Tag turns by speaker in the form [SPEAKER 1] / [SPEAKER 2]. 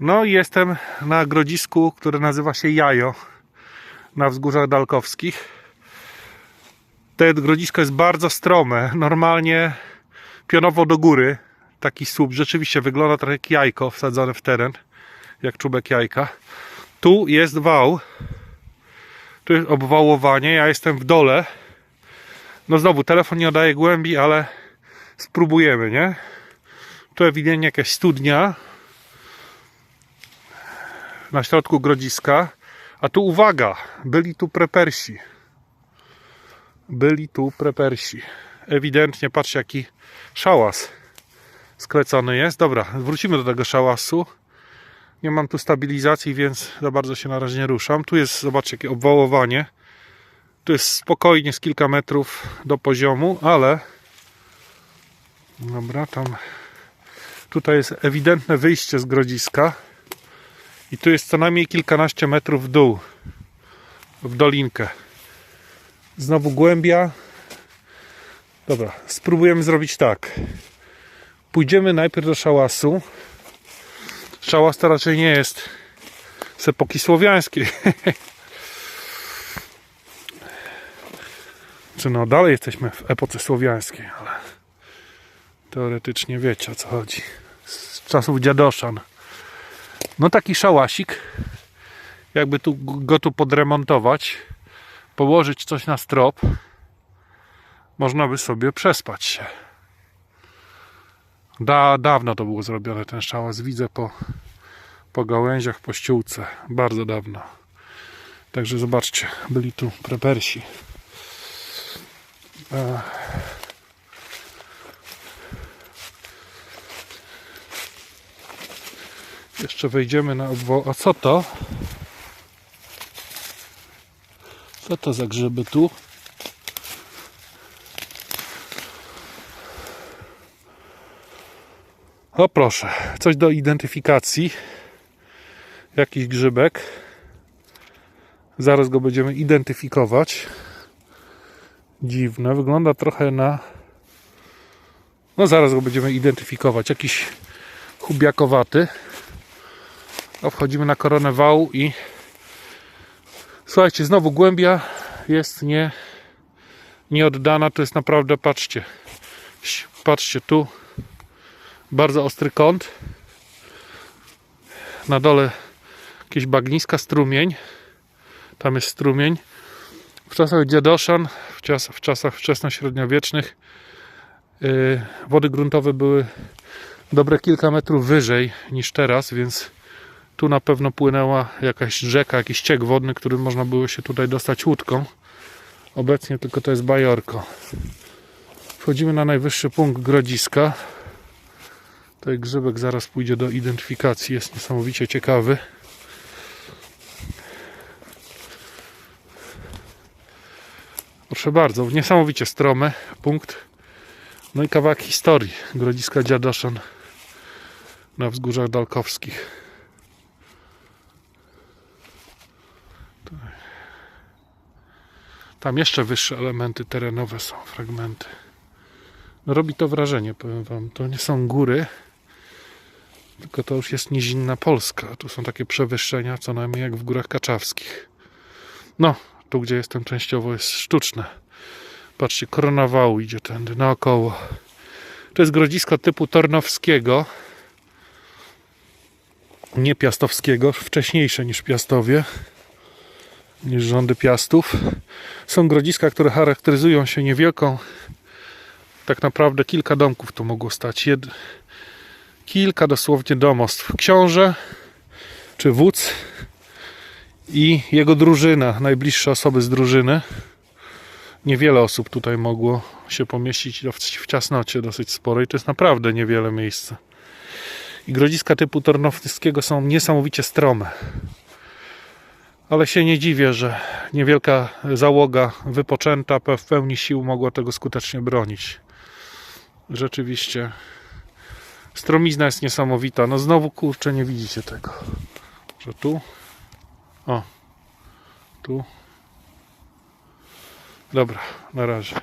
[SPEAKER 1] No i jestem na grodzisku, które nazywa się Jajo na wzgórzach dalkowskich. To grodzisko jest bardzo strome, normalnie pionowo do góry. Taki słup rzeczywiście wygląda trochę jak jajko wsadzone w teren, jak czubek jajka. Tu jest wał, tu jest obwałowanie, ja jestem w dole. No znowu, telefon nie oddaje głębi, ale spróbujemy, nie? Tu ewidentnie jakaś studnia na środku grodziska. A tu uwaga, byli tu prepersi. Byli tu prepersi. Ewidentnie, patrzcie jaki szałas sklecony jest. Dobra, wrócimy do tego szałasu. Nie mam tu stabilizacji, więc za bardzo się na razie nie ruszam. Tu jest, zobaczcie, jakie obwałowanie. Tu jest spokojnie z kilka metrów do poziomu, ale dobra, tam tutaj jest ewidentne wyjście z grodziska i tu jest co najmniej kilkanaście metrów w dół w dolinkę. Znowu głębia. Dobra, spróbujemy zrobić tak. Pójdziemy najpierw do szałasu. Szałas to raczej nie jest z epoki słowiańskiej. Czy no dalej jesteśmy w epoce słowiańskiej ale teoretycznie wiecie o co chodzi. Z czasów dziadoszan no taki szałasik jakby tu go tu podremontować położyć coś na strop można by sobie przespać się. Da, dawno to było zrobione ten szałas widzę po, po gałęziach po ściółce bardzo dawno. Także zobaczcie byli tu prepersi. Ech. Jeszcze wejdziemy na. A co to? Co to za grzyby tu? O proszę, coś do identyfikacji. Jakiś grzybek. Zaraz go będziemy identyfikować. Dziwne, wygląda trochę na. No zaraz go będziemy identyfikować. Jakiś chubiakowaty. A wchodzimy na koronę wału i słuchajcie, znowu głębia jest nie nieoddana, to jest naprawdę, patrzcie patrzcie tu bardzo ostry kąt. Na dole jakieś bagniska, strumień. Tam jest strumień. W czasach dziadoszan w, czas, w czasach wczesnośredniowiecznych yy, wody gruntowe były dobre kilka metrów wyżej niż teraz, więc tu na pewno płynęła jakaś rzeka, jakiś ciek wodny, którym można było się tutaj dostać łódką. Obecnie tylko to jest bajorko. Wchodzimy na najwyższy punkt grodziska. Tutaj grzybek zaraz pójdzie do identyfikacji. Jest niesamowicie ciekawy. Proszę bardzo, niesamowicie stromy punkt. No i kawałek historii grodziska Dziadoszan na wzgórzach dalkowskich. Tam jeszcze wyższe elementy terenowe są, fragmenty. No robi to wrażenie, powiem wam. To nie są góry, tylko to już jest nizinna Polska. Tu są takie przewyższenia, co najmniej jak w górach kaczawskich. No, tu gdzie jestem częściowo jest sztuczne. Patrzcie, korona wału idzie tędy naokoło. To jest grodzisko typu tornowskiego. Nie piastowskiego, wcześniejsze niż Piastowie niż rządy Piastów. Są grodziska, które charakteryzują się niewielką, tak naprawdę kilka domków tu mogło stać. Jed... Kilka dosłownie domostw. Książę czy wódz i jego drużyna, najbliższe osoby z drużyny. Niewiele osób tutaj mogło się pomieścić w ciasnocie dosyć sporej. To jest naprawdę niewiele miejsca. I grodziska typu tornowskiego są niesamowicie strome ale się nie dziwię, że niewielka załoga wypoczęta w pełni sił mogła tego skutecznie bronić. Rzeczywiście stromizna jest niesamowita. No znowu kurczę nie widzicie tego. Że tu o tu dobra, na razie.